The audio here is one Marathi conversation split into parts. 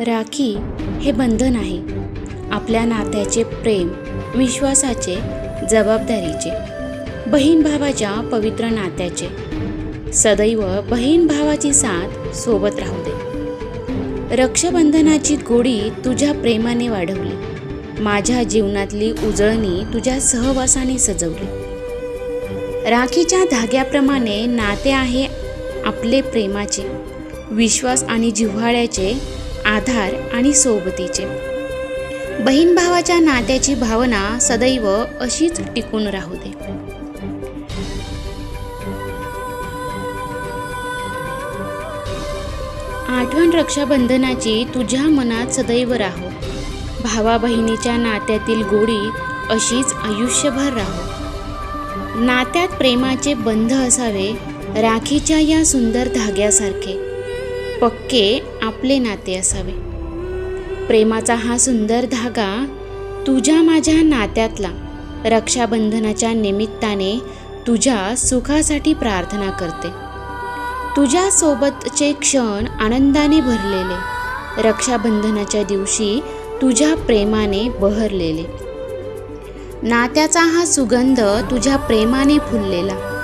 राखी हे बंधन आहे. आपल्या नात्याचे प्रेम विश्वासाचे जबाबदारीचे बहीण भावाच्या पवित्र नात्याचे. सदैव बहीण भावाची साथ सोबत राहू दे. रक्षाबंधनाची गोडी तुझ्या प्रेमाने वाढवली. माझ्या जीवनातली उजळणी तुझ्या सहवासाने सजवली. राखीच्या धाग्याप्रमाणे नाते आहे आपले प्रेमाचे विश्वास आणि जिव्हाळ्याचे आधार आणि सोबतीचे. बहीण भावाच्या नात्याची भावना सदैव अशीच टिकून राहू दे. आठवण रक्षाबंधनाची तुझ्या मनात सदैव राहो. भावा बहिणीच्या नात्यातील गोडी अशीच आयुष्यभर राहो. नात्यात प्रेमाचे बंध असावे राखीच्या या सुंदर धाग्यासारखे. पक्के आपले नाते असावे. प्रेमाचा हा सुंदर धागा तुझ्या माझ्या नात्यातला रक्षाबंधनाच्या निमित्ताने तुझ्या सुखासाठी प्रार्थना करते. तुझ्यासोबतचे क्षण आनंदाने भरलेले रक्षाबंधनाच्या दिवशी तुझ्या प्रेमाने बहरलेले. नात्याचा हा सुगंध तुझ्या प्रेमाने फुललेला.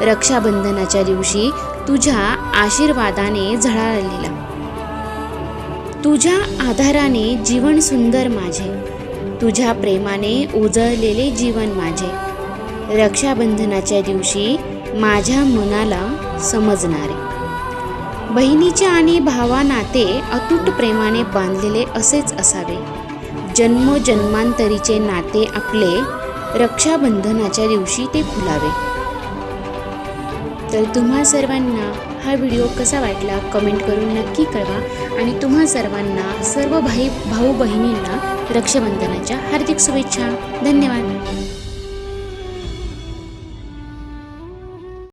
रक्षाबंधनाच्या दिवशी तुझ्या आशीर्वादाने झळाळलेला. तुझ्या आधाराने जीवन सुंदर माझे. तुझ्या प्रेमाने उजळलेले जीवन माझे. रक्षाबंधनाच्या दिवशी माझ्या मनाला समजणारे. बहिणीचे आणि भावा नाते अतूट प्रेमाने बांधलेले असेच असावे. जन्मजन्मांतरीचे नाते आपले रक्षाबंधनाच्या दिवशी ते फुलावे. तर तुम्हा सर्वांना हा व्हिडिओ कसा वाटला कमेंट करून नक्की कळवा आणि तुम्हा सर्वांना सर्व भाई भाऊ बहिणींना रक्षाबंधनाच्या हार्दिक शुभेच्छा. धन्यवाद.